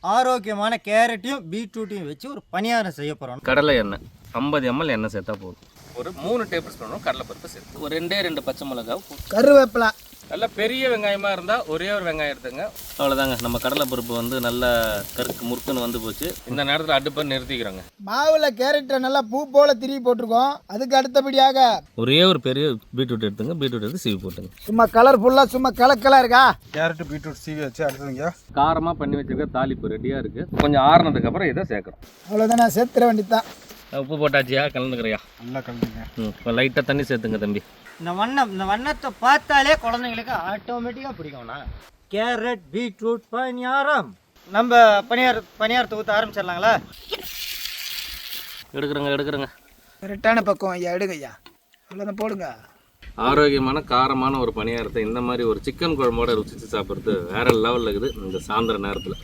ஆரோக்கியமான கேரட்டையும் பீட்ரூட்டையும் வச்சு ஒரு பணியாரம் செய்ய போகிறோம் கடலை எண்ணெய் ஐம்பது எம்எல் எண்ணெய் சேர்த்தா போதும். ஒரு மூணு டேபிள் ஸ்பூனும் கடலைப்பருப்பு சேர்த்து ஒரு ரெண்டே ரெண்டு பச்சை மிளகாய் கருவேப்பிலை. நல்லா பெரிய வெங்காயமாக இருந்தால் ஒரே ஒரு வெங்காயம் எடுத்துங்க. அவ்வளோதாங்க நம்ம கடலைப்பருப்பு வந்து நல்லா கருக்கு முறுக்குன்னு வந்து போச்சு. இந்த நேரத்தில் அடுப்பை நிறுத்திக்கிறோங்க. மாவில் கேரட்டை நல்லா பூ போல திருவி போட்டிருக்கோம். அதுக்கு அடுத்தபடியாக ஒரே ஒரு பெரிய பீட்ரூட் எடுத்துங்க. பீட்ரூட் எடுத்து சீவி போட்டுங்க. சும்மா கலர்ஃபுல்லாக சும்மா கலக்கலாக இருக்கா? கேரட் பீட்ரூட் சீவி வச்சு அடுத்ததுங்க காரமாக பண்ணி வச்சிருக்க தாளிப்பு ரெடியாக இருக்குது கொஞ்சம் ஆறுனதுக்கப்புறம் இதை சேர்க்குறோம். அவ்வளோதான் நான் சேர்த்துற வேண்டியதுதான். உப்பு போட்டாச்சியா? கலந்துக்கிறியா? நல்லா கலந்துங்க. ம் லைட்டாக தண்ணி சேர்த்துங்க தம்பி. இந்த வண்ணம் இந்த வண்ணத்தை பார்த்தாலே குழந்தைங்களுக்கு ஆட்டோமேட்டிக்காக பிடிக்கும்ண்ணா கேரட் பீட்ரூட் பணியாரம் நம்ம பணியார பணியாரத்தை ஊற்ற ஆரம்பிச்சிடலாங்களா? எடுக்கிறேங்க எடுக்கிறேங்க. கரெக்டான பக்கம் ஐயா எடுங்க ஐயா. அவ்வளோதான் போடுங்க. ஆரோக்கியமான காரமான ஒரு பணியாரத்தை இந்த மாதிரி ஒரு சிக்கன் குழம்போட ருசிச்சு சாப்பிட்றது வேற லெவலில் இருக்குது இந்த சாயந்தர நேரத்தில்.